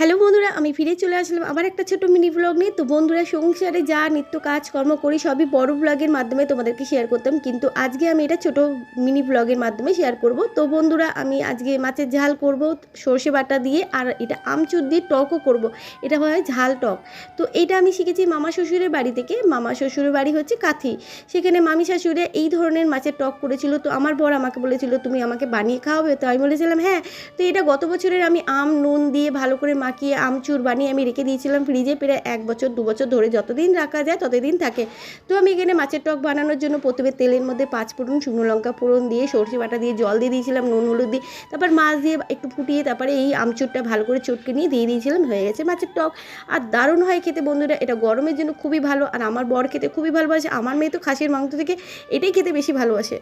Hello বন্ধুরা, আমি ফিরে চলে আসলাম আবার একটা ছোট মিনি ব্লগ নিয়ে। তো বন্ধুরা সংসারে যা নিত্য কাজকর্ম করি, সবই বড় ব্লগের মাধ্যমে তোমাদেরকে শেয়ার করতাম। কিন্তু আজকে আমি এটা ছোট মিনি ব্লগের মাধ্যমে শেয়ার করব। তো বন্ধুরা, আমি আজকে মাছের ঝাল করব, সর্ষে বাটা দিয়ে, আর এটা আমচুর দিয়ে টকও করব। এটা হয় ঝাল টক। তো এটা আমি শিখেছি মামা শ্বশুরের বাড়ি থেকে। মামা শ্বশুরের বাড়ি হচ্ছে কাথি। সেখানে মামি শাশুড়ে এই ধরনের মাছের টক করেছিল। তো আমার বর আমাকে বলেছিল, তুমি আমাকে বানিয়ে খাওয়াবে? তো আমি বলেছিলাম হ্যাঁ। তো এটা গত বছরের আমি আম, নুন দিয়ে ভালো করে মাখিয়ে আমচুর বানিয়ে আমি রেখে দিয়েছিলাম ফ্রিজে প্রায় এক বছর, দু বছর ধরে যতদিন রাখা যায় ততদিন থাকে। তো আমি এখানে মাছের টক বানানোর জন্য প্রথমে তেলের মধ্যে পাঁচ ফোড়ন শুকনো লঙ্কা ফোড়ন দিয়ে সর্ষে বাটা দিয়ে জল দিয়ে দিয়েছিলাম, নুন হলুদ দিয়ে, তারপর মাছ দিয়ে একটু ফুটিয়ে তারপরে এই আমচুরটা ভালো করে চটকে নিয়ে দিয়ে দিয়েছিলাম, হয়ে গেছে মাছের টক। আর দারুণ হয় খেতে বন্ধুরা, এটা গরমের জন্য খুবই ভালো, আর আমার বর খেতে খুবই ভালোবাসে, আমার মেয়ে তো খাসির মাংস থেকে এটাই খেতে বেশি ভালোবাসে।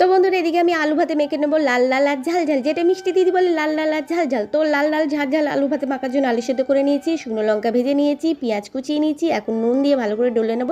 তো বন্ধুরা, এদিকে আমি আলু ভাতে মেখে নেব লাল লাল আর ঝাল ঝাল। যেটা মিষ্টি দিদি বলে লাল লাল আর ঝাল ঝাল। তো লাল লাল ঝাল ঝাল আলু ভাতে মাখার জন্য আলু সেদ্ধ করে নিয়েছি, শুকনো লঙ্কা ভেজে নিয়েছি, পেঁয়াজ কুচিয়ে নিয়েছি, এখন নুন দিয়ে ভালো করে ডলে নেব।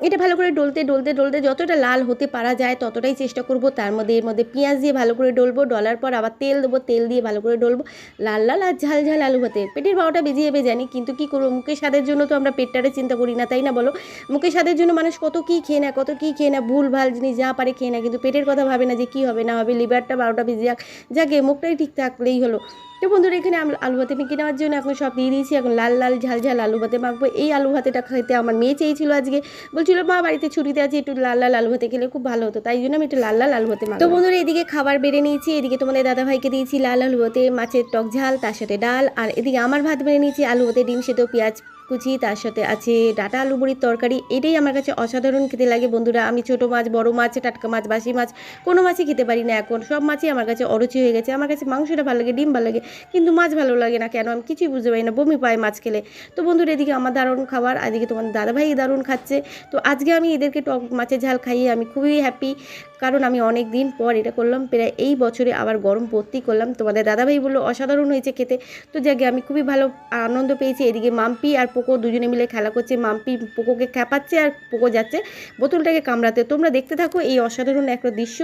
এটা ভালো করে ডলতে ডলতে ডলতে যতটা লাল হতে পারা যায় ততটাই চেষ্টা করব। তার মধ্যে, এর মধ্যে পেঁয়াজ দিয়ে ভালো করে ডলবো। ডলার পর আবার তেল দেবো, তেল দিয়ে ভালো করে ডলবো। লাল লাল আর ঝাল ঝাল আলু ভাতে পেটের বারোটা বেজে যাবে জানি, কিন্তু কি করব? মুখের স্বাদের জন্য তো আমরা পেটটারে চিন্তা করি না, তাই না বলো? মুখের স্বাদের জন্য মানুষ কত কী খেয়ে না, কত কী খেয়ে না, ভুল, ভালো জিনিস যা পারে খেয়ে না, কিন্তু পেটের কথা ভাবে না যে কী হবে, না হবে, লিভারটা বারোটা বেজে যাক। যাকে মুখটাই ঠিক থাকলেই হলো। তো বন্ধুরা, এখানে আমি আলু ভাতে মেখে নেওয়ার জন্য এখন সব দিয়ে দিয়েছি। এখন লাল লাল ঝাল ঝাল আলু ভাতে মাখবো। এই আলু ভাতেটা খেতে আমার মেয়ে চেয়েছিল আজকে। বলছিল, মা, বাড়িতে ছুটিতে আছে, একটু লাল লাল আলু ভাতে খেলে খুব ভালো হতো। তাই জন্য আমি একটু লাল লাল আলু ভাতে মাখবো। তো বন্ধুরা, এদিকে খাবার বেড়ে নিয়েছি। এদিকে তোমাদের দাদা ভাইকে দিয়েছি লাল আলু ভাতে, মাছের টক ঝাল, তার সাথে ডাল। আর এদিকে আমার ভাত বেড়ে নিয়েছি আলু ভাতে ডিম সেদ্ধ, পেঁয়াজ কুচি, তার সাথে আছে ডাটা, আলু বড়ির তরকারি, এটাই আমার কাছে অসাধারণ খেতে লাগে বন্ধুরা। আমি ছোট মাছ, বড় মাছ, টাটকা মাছ, বাসি মাছ, কোনো মাছই খেতে পারি না এখন। সব মাছই আমার কাছে অরুচি হয়ে গেছে। আমার কাছে মাংসটা ভালো লাগে, ডিম ভালো লাগে, কিন্তু মাছ ভালো লাগে না কেন? আমি কিছুই বুঝতে পারি না, বমি পায় মাছ খেলে। তো বন্ধুরা, এদিকে আমার দারুণ খাবার এদিকে তোমার দাদাভাই দারুণ খাচ্ছে। তো আজকে আমি এদেরকে টক মাছের ঝাল খাইয়ে আমি খুবই হ্যাপি কারণ আমি অনেক দিন পর এটা করলাম, প্রায় এই বছরে আবার গরম পড়তেই করলাম। তোমাদের দাদাভাই বলল, অসাধারণ হয়েছে খেতে। তো যাকে আমি খুবই ভালো আনন্দ পেয়েছি। এদিকে মাম্পি আর পোকো দুজনে মিলে খেলা করছে, মাম্পি পোকোকে খ্যাপাচ্ছে আর পোকো যাচ্ছে বোতলটাকে কামড়াতে। তোমরা দেখতে থাকো এই অসাধারণ একটা দৃশ্য।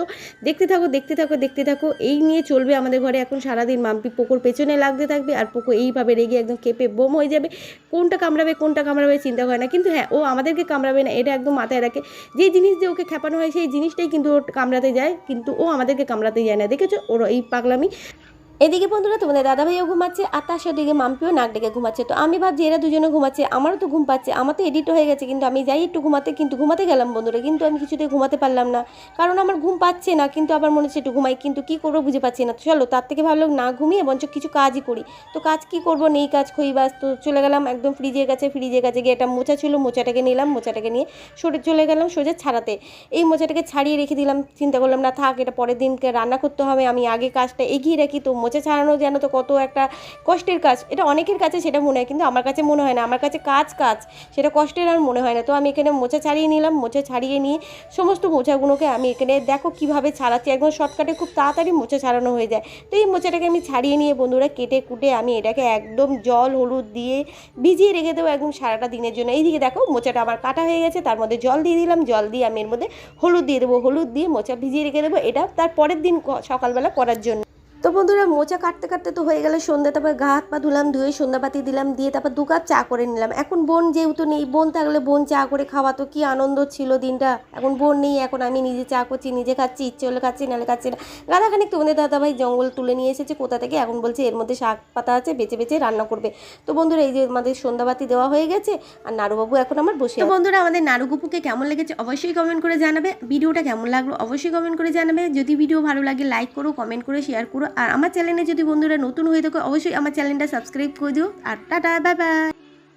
দেখতে থাকো দেখতে থাকো দেখতে থাকো। এই নিয়ে চলবে আমাদের ঘরে এখন সারাদিন। মাম্পি পোকোর পেছনে লাগতে থাকবে আর পোকো এইভাবে রেগে একদম কেঁপে বোম হয়ে যাবে। কোনটা কামড়াবে কোনটা কামড়াবে চিন্তা করে না। কিন্তু হ্যাঁ ও আমাদেরকে কামড়াবে না, এটা একদম মাথায় রাখে। যে জিনিস দিয়ে ওকে খেপানো হয় সেই জিনিসটাই কিন্তু ওর কামড়াতে যায়, কিন্তু ও আমাদেরকে কামড়াতে যায় না। দেখেছ? ওর এই পাগলামি। এদিকে বন্ধুরা, তোমাদের দাদাভাইও ঘুমাচ্ছে, আর তার সাথে দিকে মাম্পিও নাক ডেকে ঘুমাচ্ছে। তো আমি ভাবছি এরা দুজনে ঘুমাচ্ছে, আমারও তো ঘুম পাচ্ছে, আমার তো এডিট হয়ে গেছে, কিন্তু আমি যাই একটু ঘুমাতে, কিন্তু ঘুমাতে গেলাম বন্ধুরা, কিন্তু আমি কিছুতে ঘুমাতে পারলাম না। কারণ আমার ঘুম পাচ্ছে না, কিন্তু আবার মনে হচ্ছে একটু ঘুমাই, কিন্তু কী করব বুঝে পাচ্ছি না। চলো, তার থেকে ভালো না ঘুমিয়ে বঞ্চ কিছু কাজই করি। তো কাজ কি করব, নেই কাজ, খই বাস, তো চলে গেলাম একদম ফ্রিজের কাছে ফ্রিজের কাছে গিয়ে একটা মোচা ছিল, মোচাটাকে নিলাম, মোচাটাকে নিয়ে সরে চলে গেলাম সোজা ছাড়াতে। এই মোচাটাকে ছাড়িয়ে রেখে দিলাম, চিন্তা করলাম না থাক, এটা পরের দিনকে রান্না করতে হবে, আমি আগে কাজটা এগিয়ে রাখি, তো মোচা ছাড়ানো যেন তো কত একটা কষ্টের কাজ। এটা অনেকের কাছে সেটা মনে হয়, কিন্তু আমার কাছে মনে হয় না। আমার কাছে কাজ কাজ, সেটা কষ্টের আর মনে হয় না। তো আমি এখানে মোচা ছাড়িয়ে নিলাম, মোচা ছাড়িয়ে নিয়ে সমস্ত মোচাগুলোকে আমি এখানে দেখো কীভাবে ছাড়াচ্ছি। একদম শর্টকাটে খুব তাড়াতাড়ি মোচা ছাড়ানো হয়ে যায়। তো এই মোচাটাকে আমি ছাড়িয়ে নিয়ে বন্ধুরা কেটে কুটে আমি এটাকে একদম জল, হলুদ দিয়ে ভিজিয়ে রেখে দেবো একদম সারাটা দিনের জন্য। এইদিকে দেখো মোচাটা আমার কাটা হয়ে গেছে, তার মধ্যে জল দিয়ে দিলাম। জল দিয়ে আমি এর মধ্যে হলুদ দিয়ে দেবো। হলুদ দিয়ে মোচা ভিজিয়ে রেখে দেবো। এটা তার পরের দিন সকালবেলা করার জন্য। তো বন্ধুরা মোচা কাটতে কাটতে তো হয়ে গেল সন্ধ্যা। তারপর গা হাত পা ধুলাম ধুয়ে সন্ধ্যাবাতি দিলাম দিয়ে তারপর দু কাপ চা করে নিলাম। এখন বোন যেহেতু নেই বোন থাকলে বোন চা করে খাওয়া তো কি আনন্দ ছিল দিনটা। এখন বোন নেই এখন আমি নিজে চা করছি নিজে খাচ্ছি ইচ্ছে হলে খাচ্ছি নাহলে খাচ্ছি না। গাদাখানিক তোমাদের দাদাভাই জঙ্গল তুলে নিয়ে এসেছে কোথা থেকে? এখন বলছে এর মধ্যে শাক পাতা আছে বেছে বেছে রান্না করবে। তো বন্ধুরা এই যে আমাদের সন্ধ্যাবাতি দেওয়া হয়ে গেছে আর নারুবাবু এখন আমার বসে তো বন্ধুরা আমাদের নাড়ুগুপুকে কেমন লেগেছে অবশ্যই কমেন্ট করে জানাবে। ভিডিওটা কেমন লাগল অবশ্যই কমেন্ট করে জানাবে। যদি ভিডিও ভালো লাগে লাইক করো কমেন্ট করে শেয়ার করো। আর আমার চ্যানেলে যদি বন্ধুরা নতুন হয়ে থাকো, অবশ্যই আমার চ্যানেলটা সাবস্ক্রাইব করে দিও। আর টাটা বাই বাই